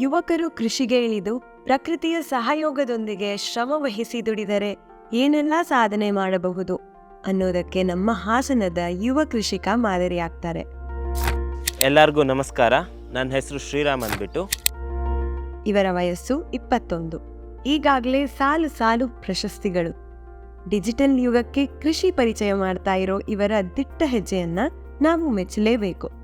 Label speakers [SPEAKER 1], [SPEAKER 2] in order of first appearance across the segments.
[SPEAKER 1] ಯುವಕರು ಕೃಷಿಗೆ ಇಳಿದು ಪ್ರಕೃತಿಯ ಸಹಯೋಗದೊಂದಿಗೆ ಶ್ರಮ ವಹಿಸಿ ದುಡಿದರೆ ಏನೆಲ್ಲ ಸಾಧನೆ ಮಾಡಬಹುದು ಅನ್ನೋದಕ್ಕೆ ನಮ್ಮ ಹಾಸನದ ಯುವ ಕೃಷಿಕ ಮಾದರಿಯಾಗ್ತಾರೆ
[SPEAKER 2] ಎಲ್ಲರಿಗೂ ನಮಸ್ಕಾರ. ನನ್ನ ಹೆಸರು ಶ್ರೀರಾಮ್ ಅಂದ್ಬಿಟ್ಟು.
[SPEAKER 1] ಇವರ ವಯಸ್ಸು ಇಪ್ಪತ್ತೊಂದು. ಈಗಾಗಲೇ ಸಾಲು ಸಾಲು ಪ್ರಶಸ್ತಿಗಳು. ಡಿಜಿಟಲ್ ಯುಗಕ್ಕೆ ಕೃಷಿ ಪರಿಚಯ ಮಾಡ್ತಾ ಇರೋ ಇವರ ದಿಟ್ಟ ಹೆಜ್ಜೆಯನ್ನ ನಾವು ಮೆಚ್ಚಲೇಬೇಕು.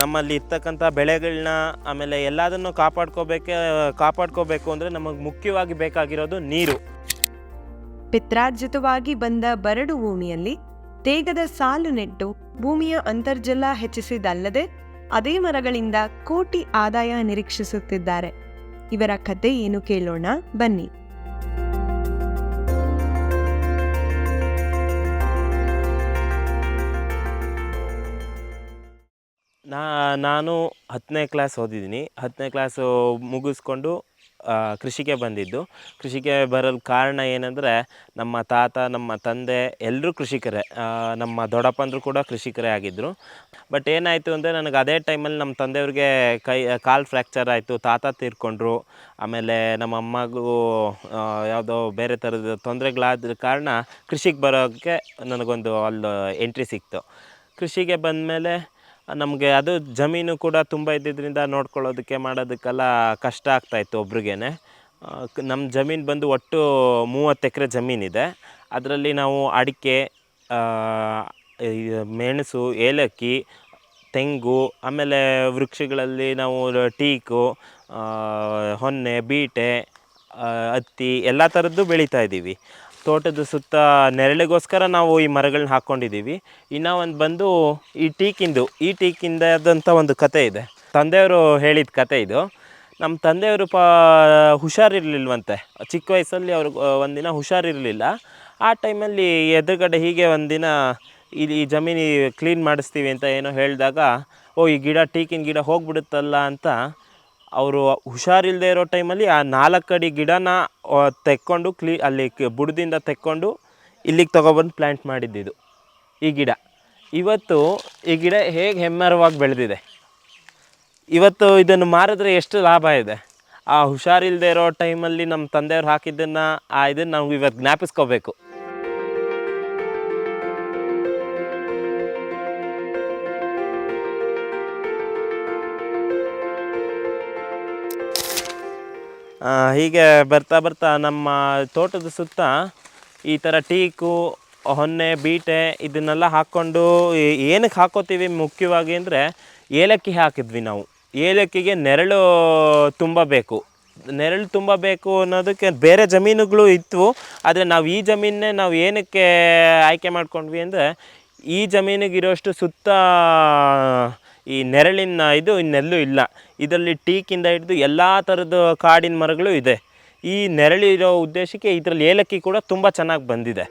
[SPEAKER 2] ನಮ್ಮಲ್ಲಿ ಇರ್ತಕ್ಕಂಥ ಬೆಳೆಗಳನ್ನ, ಆಮೇಲೆ ಎಲ್ಲದನ್ನು ಕಾಪಾಡ್ಕೋಬೇಕೆ, ಕಾಪಾಡ್ಕೋಬೇಕು ಅಂದರೆ ನಮಗೆ ಮುಖ್ಯವಾಗಿ ಬೇಕಾಗಿರೋದು ನೀರು.
[SPEAKER 1] ಪಿತ್ರಾರ್ಜಿತವಾಗಿ ಬಂದ ಬರಡು ಭೂಮಿಯಲ್ಲಿ ತೇಗದ ಸಾಲು ನೆಟ್ಟು ಭೂಮಿಯ ಅಂತರ್ಜಲ ಹೆಚ್ಚಿಸಿದಲ್ಲದೆ ಅದೇ ಮರಗಳಿಂದ ಕೋಟಿ ಆದಾಯ ನಿರೀಕ್ಷಿಸುತ್ತಿದ್ದಾರೆ. ಇವರ ಕತೆ ಏನು ಕೇಳೋಣ ಬನ್ನಿ.
[SPEAKER 2] ನಾ, ನಾನು ಹತ್ತನೇ ಕ್ಲಾಸ್ ಓದಿದ್ದೀನಿ. ಹತ್ತನೇ ಕ್ಲಾಸು ಮುಗಿಸ್ಕೊಂಡು ಕೃಷಿಗೆ ಬಂದಿದ್ದು. ಕೃಷಿಗೆ ಬರಲು ಕಾರಣ ಏನಂದರೆ, ನಮ್ಮ ತಾತ, ನಮ್ಮ ತಂದೆ ಎಲ್ಲರೂ ಕೃಷಿಕರೇ. ನಮ್ಮ ದೊಡ್ಡಪ್ಪಂದರು ಕೂಡ ಕೃಷಿಕರೇ ಆಗಿದ್ದರು ಬಟ್ ಏನಾಯಿತು ಅಂದರೆ, ನನಗೆ ಅದೇ ಟೈಮಲ್ಲಿ ನಮ್ಮ ತಂದೆಯವ್ರಿಗೆ ಕೈ, ಕಾಲು ಫ್ರ್ಯಾಕ್ಚರ್ ಆಯಿತು. ತಾತ ತೀರ್ಕೊಂಡ್ರು. ಆಮೇಲೆ ನಮ್ಮ ಅಮ್ಮಗೂ ಯಾವುದೋ ಬೇರೆ ಥರದ ತೊಂದರೆಗಳಾದ ಕಾರಣ ಕೃಷಿಗೆ ಬರೋಕ್ಕೆ ನನಗೊಂದು ಅಲ್ಲಿ ಎಂಟ್ರಿ ಸಿಕ್ತು. ಕೃಷಿಗೆ ಬಂದಮೇಲೆ ನಮಗೆ ಅದು ಜಮೀನು ಕೂಡ ತುಂಬ ಇದ್ದಿದ್ದರಿಂದ ನೋಡ್ಕೊಳ್ಳೋದಕ್ಕೆ ಮಾಡೋದಕ್ಕೆಲ್ಲ ಕಷ್ಟ ಆಗ್ತಾಯಿತ್ತು ಒಬ್ರಿಗೆ ನಮ್ಮ ಜಮೀನು ಬಂದು ಒಟ್ಟು ಮೂವತ್ತು ಎಕರೆ ಜಮೀನಿದೆ ಅದರಲ್ಲಿ ನಾವು ಅಡಿಕೆ ಮೆಣಸು, ಏಲಕ್ಕಿ, ತೆಂಗು, ಆಮೇಲೆ ವೃಕ್ಷಗಳಲ್ಲಿ ನಾವು ಟೀಕು ಹೊನ್ನೆ, ಬೀಟೆ ಹತ್ತಿ, ಎಲ್ಲ ಥರದ್ದು ಬೆಳೀತಾ ಇದ್ದೀವಿ. ತೋಟದ ಸುತ್ತ ನೆರಳಿಗೋಸ್ಕರ ನಾವು ಈ ಮರಗಳನ್ನ ಹಾಕ್ಕೊಂಡಿದ್ದೀವಿ. ಇನ್ನು ಒಂದು ಬಂದು ಈ ಟೀಕಿಂದು, ಈ ಟೀಕಿಂದಾದಂಥ ಒಂದು ಕತೆ ಇದೆ. ತಂದೆಯವರು ಹೇಳಿದ ಕತೆ ಇದು. ನಮ್ಮ ತಂದೆಯವರು ಪಾ ಹುಷಾರಿರಲಿಲ್ವಂತೆ. ಚಿಕ್ಕ ವಯಸ್ಸಲ್ಲಿ ಅವ್ರಿಗೆ ಒಂದಿನ ಹುಷಾರಿರಲಿಲ್ಲ. ಆ ಟೈಮಲ್ಲಿ ಎದುರುಗಡೆ ಹೀಗೆ ಒಂದಿನ ಇಲ್ಲಿ ಈ ಜಮೀನು ಕ್ಲೀನ್ ಮಾಡಿಸ್ತೀವಿ ಅಂತ ಏನೋ ಹೇಳಿದಾಗ, ಓ, ಈ ಗಿಡ, ಟೀಕಿನ ಗಿಡ ಹೋಗ್ಬಿಡುತ್ತಲ್ಲ ಅಂತ ಅವರು ಹುಷಾರಿಲ್ಲದೆ ಇರೋ ಟೈಮಲ್ಲಿ ಆ ನಾಲ್ಕು ಅಡಿ ಗಿಡನ ತೆಕ್ಕೊಂಡು ಕ್ಲೀ, ಅಲ್ಲಿ ಬುಡದಿಂದ ತೆಕ್ಕೊಂಡು ಇಲ್ಲಿಗೆ ತೊಗೊಬಂದು ಪ್ಲ್ಯಾಂಟ್ ಮಾಡಿದ್ದಿದ್ದು ಈ ಗಿಡ. ಇವತ್ತು ಈ ಗಿಡ ಹೇಗೆ ಹೆಮ್ಮರವಾಗಿ ಬೆಳೆದಿದೆ. ಇವತ್ತು ಇದನ್ನು ಮಾರಿದ್ರೆ ಎಷ್ಟು ಲಾಭ ಇದೆ. ಆ ಹುಷಾರಿಲ್ಲದೆ ಇರೋ ಟೈಮಲ್ಲಿ ನಮ್ಮ ತಂದೆಯವ್ರು ಹಾಕಿದ್ದನ್ನು, ಆ ಇದನ್ನು ನಾವು ಇವತ್ತು ಜ್ಞಾಪಿಸ್ಕೋಬೇಕು. ಹೀಗೆ ಬರ್ತಾ ಬರ್ತಾ ನಮ್ಮ ತೋಟದ ಸುತ್ತ ಈ ಥರ ಟೀಕು, ಹೊನ್ನೆ, ಬೀಟೆ ಇದನ್ನೆಲ್ಲ ಹಾಕ್ಕೊಂಡು ಏನಕ್ಕೆ ಹಾಕೋತೀವಿ ಮುಖ್ಯವಾಗಿ ಅಂದರೆ ಏಲಕ್ಕಿ ಹಾಕಿದ್ವಿ ನಾವು. ಏಲಕ್ಕಿಗೆ ನೆರಳು ತುಂಬಬೇಕು. ನೆರಳು ತುಂಬಬೇಕು ಅನ್ನೋದಕ್ಕೆ ಬೇರೆ ಜಮೀನುಗಳು ಇತ್ತು, ಆದರೆ ನಾವು ಈ ಜಮೀನನ್ನೇ ನಾವು ಏನಕ್ಕೆ ಆಯ್ಕೆ ಮಾಡ್ಕೊಂಡ್ವಿ ಅಂದರೆ ಈ ಜಮೀನಿಗಿರೋಷ್ಟು ಸುತ್ತ ಈ ನೆರಳಿನ ಇದು ಇನ್ನೆಲ್ಲೂ ಇಲ್ಲ. ಇದರಲ್ಲಿ ಟೀಕಿಂದ ಹಿಡಿದು ಎಲ್ಲ ಥರದ ಕಾಡಿನ ಮರಗಳು ಇದೆ. ಈ ನೆರಳಿರೋ ಉದ್ದೇಶಕ್ಕೆ ಇದರಲ್ಲಿ ಏಲಕ್ಕಿ ಕೂಡ ತುಂಬ ಚೆನ್ನಾಗಿ ಬಂದಿದೆ.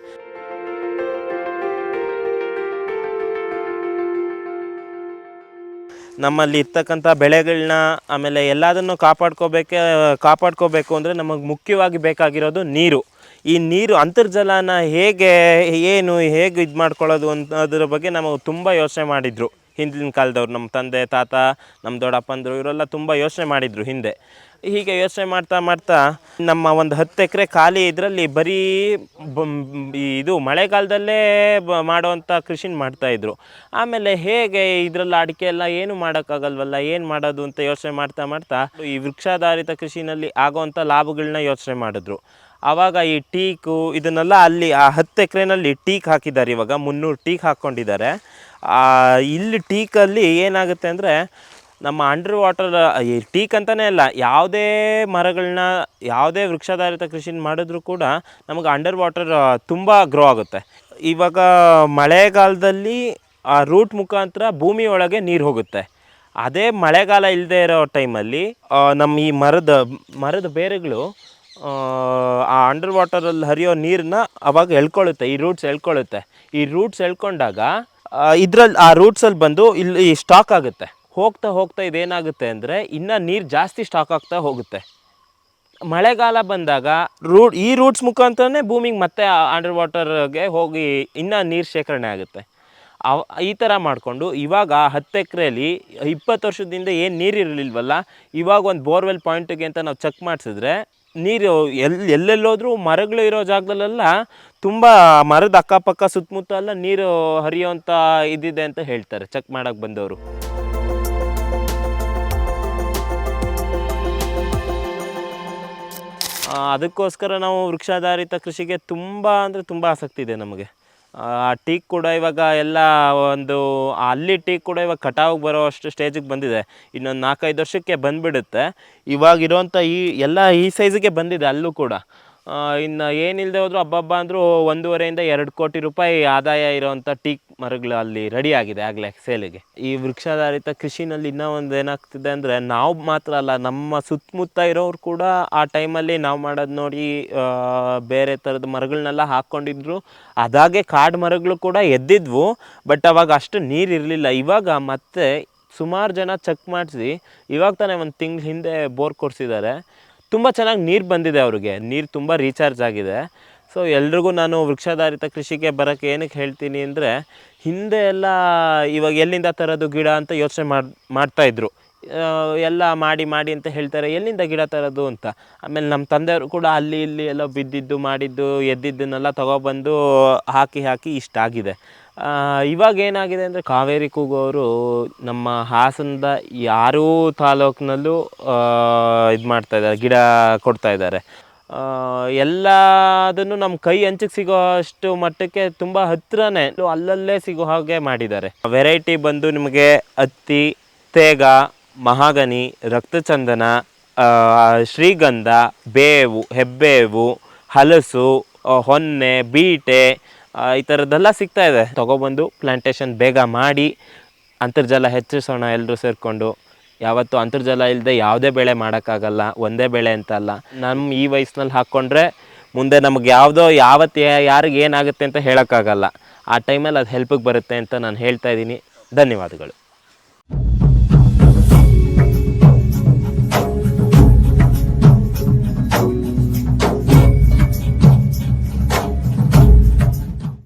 [SPEAKER 2] ನಮ್ಮಲ್ಲಿ ಇರ್ತಕ್ಕಂಥ ಬೆಳೆಗಳನ್ನ ಆಮೇಲೆ ಎಲ್ಲದನ್ನು ಕಾಪಾಡ್ಕೋಬೇಕೆ, ಕಾಪಾಡ್ಕೋಬೇಕು ಅಂದರೆ ನಮಗೆ ಮುಖ್ಯವಾಗಿ ಬೇಕಾಗಿರೋದು ನೀರು. ಈ ನೀರು ಅಂತರ್ಜಲನ ಹೇಗೆ, ಏನು, ಹೇಗೆ ಇದು ಮಾಡ್ಕೊಳ್ಳೋದು ಅಂತ ಅದರ ಬಗ್ಗೆ ನಮಗೆ ತುಂಬ ಯೋಚನೆ ಮಾಡಿದರು. ಹಿಂದಿನ ಕಾಲದವ್ರು, ನಮ್ಮ ತಂದೆ, ತಾತ, ನಮ್ಮ ದೊಡ್ಡಪ್ಪಂದರು, ಇವರೆಲ್ಲ ತುಂಬ ಯೋಚನೆ ಮಾಡಿದರು ಹಿಂದೆ. ಹೀಗೆ ಯೋಚನೆ ಮಾಡ್ತಾ ಮಾಡ್ತಾ ನಮ್ಮ ಒಂದು ಹತ್ತು ಎಕರೆ ಖಾಲಿ ಇದರಲ್ಲಿ ಬರೀ ಇದು ಮಳೆಗಾಲದಲ್ಲೇ ಬ ಮಾಡುವಂಥ ಕೃಷಿನ ಮಾಡ್ತಾಯಿದ್ರು ಆಮೇಲೆ ಹೇಗೆ ಇದರಲ್ಲಿ ಅಡಿಕೆ ಎಲ್ಲ ಏನು ಮಾಡೋಕ್ಕಾಗಲ್ವಲ್ಲ, ಏನು ಮಾಡೋದು ಅಂತ ಯೋಚನೆ ಮಾಡ್ತಾ ಮಾಡ್ತಾ ಈ ವೃಕ್ಷಾಧಾರಿತ ಕೃಷಿನಲ್ಲಿ ಆಗೋವಂಥ ಲಾಭಗಳನ್ನ ಯೋಚನೆ ಮಾಡಿದ್ರು. ಆವಾಗ ಈ ಟೀಕು ಇದನ್ನೆಲ್ಲ ಅಲ್ಲಿ ಆ ಹತ್ತು ಎಕರೆನಲ್ಲಿ ಟೀಕ್ ಹಾಕಿದ್ದಾರೆ ಇವಾಗ, ಮುನ್ನೂರು ಟೀಕ್ ಹಾಕ್ಕೊಂಡಿದ್ದಾರೆ. ಇಲ್ಲಿ ಟೀಕಲ್ಲಿ ಏನಾಗುತ್ತೆ ಅಂದರೆ ನಮ್ಮ ಅಂಡರ್ ವಾಟರ್ ಈ ಟೀಕ್ ಅಂತಲೇ ಅಲ್ಲ ಯಾವುದೇ ಮರಗಳನ್ನ ಯಾವುದೇ ವೃಕ್ಷಾಧಾರಿತ ಕೃಷಿನ ಮಾಡಿದ್ರೂ ಕೂಡ ನಮಗೆ ಅಂಡರ್ ವಾಟರ್ ತುಂಬ ಗ್ರೋ ಆಗುತ್ತೆ. ಇವಾಗ ಮಳೆಗಾಲದಲ್ಲಿ ಆ ರೂಟ್ ಮುಖಾಂತರ ಭೂಮಿ ಒಳಗೆ ನೀರು ಹೋಗುತ್ತೆ. ಅದೇ ಮಳೆಗಾಲ ಇಲ್ಲದೆ ಇರೋ ಟೈಮಲ್ಲಿ ನಮ್ಮ ಈ ಮರದ ಮರದ ಬೇರುಗಳು ಆ, ಅಂಡರ್ ವಾಟರಲ್ಲಿ ಹರಿಯೋ ನೀರನ್ನ ಅವಾಗ ಎಳ್ಕೊಳ್ಳುತ್ತೆ ಈ ರೂಟ್ಸ್ ಎಳ್ಕೊಳ್ಳುತ್ತೆ ಈ ರೂಟ್ಸ್ ಎಳ್ಕೊಂಡಾಗ ಇದ್ರಲ್ಲಿ ಆ ರೂಟ್ಸಲ್ಲಿ ಬಂದು ಇಲ್ಲಿ ಸ್ಟಾಕ್ ಆಗುತ್ತೆ. ಹೋಗ್ತಾ ಹೋಗ್ತಾ ಇದೇನಾಗುತ್ತೆ ಅಂದರೆ ಇನ್ನೂ ನೀರು ಜಾಸ್ತಿ ಸ್ಟಾಕ್ ಆಗ್ತಾ ಹೋಗುತ್ತೆ. ಮಳೆಗಾಲ ಬಂದಾಗ ರೂಟ್, ಈ ರೂಟ್ಸ್ ಮುಖಾಂತರನೇ ಭೂಮಿಗೆ ಮತ್ತೆ ಅಂಡರ್ ವಾಟರ್ಗೆ ಹೋಗಿ ಇನ್ನೂ ನೀರು ಶೇಖರಣೆ ಆಗುತ್ತೆ. ಅವ, ಈ ಥರ ಮಾಡಿಕೊಂಡು ಇವಾಗ ಹತ್ತು ಎಕರೆಯಲ್ಲಿ ಇಪ್ಪತ್ತು ವರ್ಷದಿಂದ ಏನು ನೀರು ಇರಲಿಲ್ವಲ್ಲ, ಇವಾಗ ಒಂದು ಬೋರ್ವೆಲ್ ಪಾಯಿಂಟಿಗೆ ಅಂತ ನಾವು ಚೆಕ್ ಮಾಡಿಸಿದ್ರೆ ನೀರು ಎಲ್ಲಿ ಎಲ್ಲೆಲ್ಲೋದ್ರೂ ಮರಗಳು ಇರೋ ಜಾಗದಲ್ಲೆಲ್ಲ ತುಂಬ ಮರದ ಅಕ್ಕಪಕ್ಕ ಸುತ್ತಮುತ್ತ ಎಲ್ಲ ನೀರು ಹರಿಯೋಂಥ ಇದಿದೆ ಅಂತ ಹೇಳ್ತಾರೆ. ಚೆಕ್ ಮಾಡೋಕ್ಕೆ ಬಂದವರು. ಅದಕ್ಕೋಸ್ಕರ ನಾವು ವೃಕ್ಷಾಧಾರಿತ ಕೃಷಿಗೆ ತುಂಬ ಅಂದರೆ ತುಂಬ ಆಸಕ್ತಿ ಇದೆ ನಮಗೆ. ಆ ಟೀಕ್ ಕೂಡ ಇವಾಗ ಎಲ್ಲ ಒಂದು, ಅಲ್ಲಿ ಟೀಕ್ ಕೂಡ ಇವಾಗ ಕಟಾವಿಗೆ ಬರೋ ಅಷ್ಟು ಸ್ಟೇಜಿಗೆ ಬಂದಿದೆ. ಇನ್ನೊಂದು ನಾಲ್ಕೈದು ವರ್ಷಕ್ಕೆ ಬಂದುಬಿಡುತ್ತೆ. ಇವಾಗಿರುವಂಥ ಈ, ಎಲ್ಲ ಈ ಸೈಜಿಗೆ ಬಂದಿದೆ ಅಲ್ಲೂ ಕೂಡ. ಇನ್ನು ಏನಿಲ್ಲದೆ ಹೋದರೂ ಹಬ್ಬಬ್ಬ ಅಂದರೂ ಒಂದೂವರೆಯಿಂದ ಎರಡು ಕೋಟಿ ರೂಪಾಯಿ ಆದಾಯ ಇರೋವಂಥ ಟೀಕ್ ಮರಗಳು ಅಲ್ಲಿ ರೆಡಿಯಾಗಿದೆ ಆಗಲೇ ಸೇಲಿಗೆ. ಈ ವೃಕ್ಷಾಧಾರಿತ ಕೃಷಿನಲ್ಲಿ ಇನ್ನೂ ಒಂದು ಏನಾಗ್ತಿದೆ ಅಂದರೆ ನಾವು ಮಾತ್ರ ಅಲ್ಲ, ನಮ್ಮ ಸುತ್ತಮುತ್ತ ಇರೋರು ಕೂಡ ಆ ಟೈಮಲ್ಲಿ ನಾವು ಮಾಡೋದು ನೋಡಿ ಬೇರೆ ಥರದ ಮರಗಳನ್ನೆಲ್ಲ ಹಾಕ್ಕೊಂಡಿದ್ರು ಅದಾಗೆ ಕಾಡು ಮರಗಳು ಕೂಡ ಎದ್ದಿದ್ವು ಬಟ್ ಅವಾಗ ಅಷ್ಟು ನೀರು ಇರಲಿಲ್ಲ. ಇವಾಗ ಮತ್ತೆ ಸುಮಾರು ಜನ ಚೆಕ್ ಮಾಡಿಸಿ, ಇವಾಗ ತಾನೇ ಒಂದು ತಿಂಗ್ಳು ಹಿಂದೆ ಬೋರ್ ಕೊಡಿಸಿದ್ದಾರೆ ತುಂಬ ಚೆನ್ನಾಗಿ ನೀರು ಬಂದಿದೆ ಅವ್ರಿಗೆ. ನೀರು ತುಂಬ ರೀಚಾರ್ಜ್ ಆಗಿದೆ. ಸೊ ಎಲ್ರಿಗೂ ನಾನು ವೃಕ್ಷಾಧಾರಿತ ಕೃಷಿಗೆ ಬರೋಕ್ಕೆ ಏನಕ್ಕೆ ಹೇಳ್ತೀನಿ ಅಂದರೆ ಹಿಂದೆ ಎಲ್ಲ ಇವಾಗ ಎಲ್ಲಿಂದ ತರೋದು ಗಿಡ ಅಂತ ಯೋಚನೆ ಮಾಡಿ ಮಾಡ್ತಾಯಿದ್ರು ಎಲ್ಲ ಮಾಡಿ ಮಾಡಿ ಅಂತ ಹೇಳ್ತಾರೆ ಎಲ್ಲಿಂದ ಗಿಡ ತರೋದು ಅಂತ. ಆಮೇಲೆ ನಮ್ಮ ತಂದೆಯವರು ಕೂಡ ಅಲ್ಲಿ ಇಲ್ಲಿ ಎಲ್ಲ ಬಿದ್ದಿದ್ದು ಮಾಡಿದ್ದು ಎದ್ದಿದ್ದನ್ನೆಲ್ಲ ತಗೊಬಂದು ಹಾಕಿ ಹಾಕಿ ಇಷ್ಟ ಆಗಿದೆ ಆ, ಇವಾಗ ಏನಾಗಿದೆ ಅಂದರೆ ಕಾವೇರಿ ಕೂಗೋರು ನಮ್ಮ ಹಾಸನದ ಯಾರೂ ತಾಲೂಕಿನಲ್ಲೂ ಇದು ಮಾಡ್ತಾ ಇದ್ದಾರೆ, ಗಿಡ ಕೊಡ್ತಾ ಇದ್ದಾರೆ. ಎಲ್ಲ ಎಲ್ಲದನ್ನು ನಮ್ಮ ಕೈ ಹಂಚಿಗೆ ಸಿಗೋ ಅಷ್ಟು ಮಟ್ಟಕ್ಕೆ ತುಂಬ ಹತ್ತಿರನೇ ಅಲ್ಲಲ್ಲೇ ಸಿಗೋ ಹಾಗೆ ಮಾಡಿದ್ದಾರೆ. ವೆರೈಟಿ ಬಂದು ನಿಮಗೆ ಹತ್ತಿ ತೇಗ, ಮಹಾಗನಿ, ರಕ್ತಚಂದನ ಶ್ರೀಗಂಧ, ಬೇವು, ಹೆಬ್ಬೇವು, ಹಲಸು ಹೊನ್ನೆ, ಬೀಟೆ ಈ ಥರದ್ದೆಲ್ಲ ಸಿಗ್ತಾ ಇದೆ. ತೊಗೊಬಂದು ಪ್ಲಾಂಟೇಶನ್ ಬೇಗ ಮಾಡಿ ಅಂತರ್ಜಲ ಹೆಚ್ಚಿಸೋಣ ಎಲ್ಲರೂ ಸೇರಿಕೊಂಡು. ಯಾವತ್ತು ಅಂತರ್ಜಲ ಇಲ್ಲದೆ ಯಾವುದೇ ಬೆಳೆ ಮಾಡೋಕ್ಕಾಗಲ್ಲ, ಒಂದೇ ಬೆಳೆ ಅಂತ ಅಲ್ಲ. ನಮ್ಮ ಈ ವಯಸ್ಸಿನಲ್ಲಿ ಹಾಕ್ಕೊಂಡ್ರೆ ಮುಂದೆ ನಮಗೆ ಯಾವುದೋ ಯಾವತ್ತು ಯಾರಿಗೆ ಏನಾಗುತ್ತೆ ಅಂತ ಹೇಳೋಕ್ಕಾಗಲ್ಲ. ಆ ಟೈಮಲ್ಲಿ ಅದು ಹೆಲ್ಪಿಗೆ ಬರುತ್ತೆ ಅಂತ ನಾನು ಹೇಳ್ತಾ ಇದ್ದೀನಿ. ಧನ್ಯವಾದಗಳು.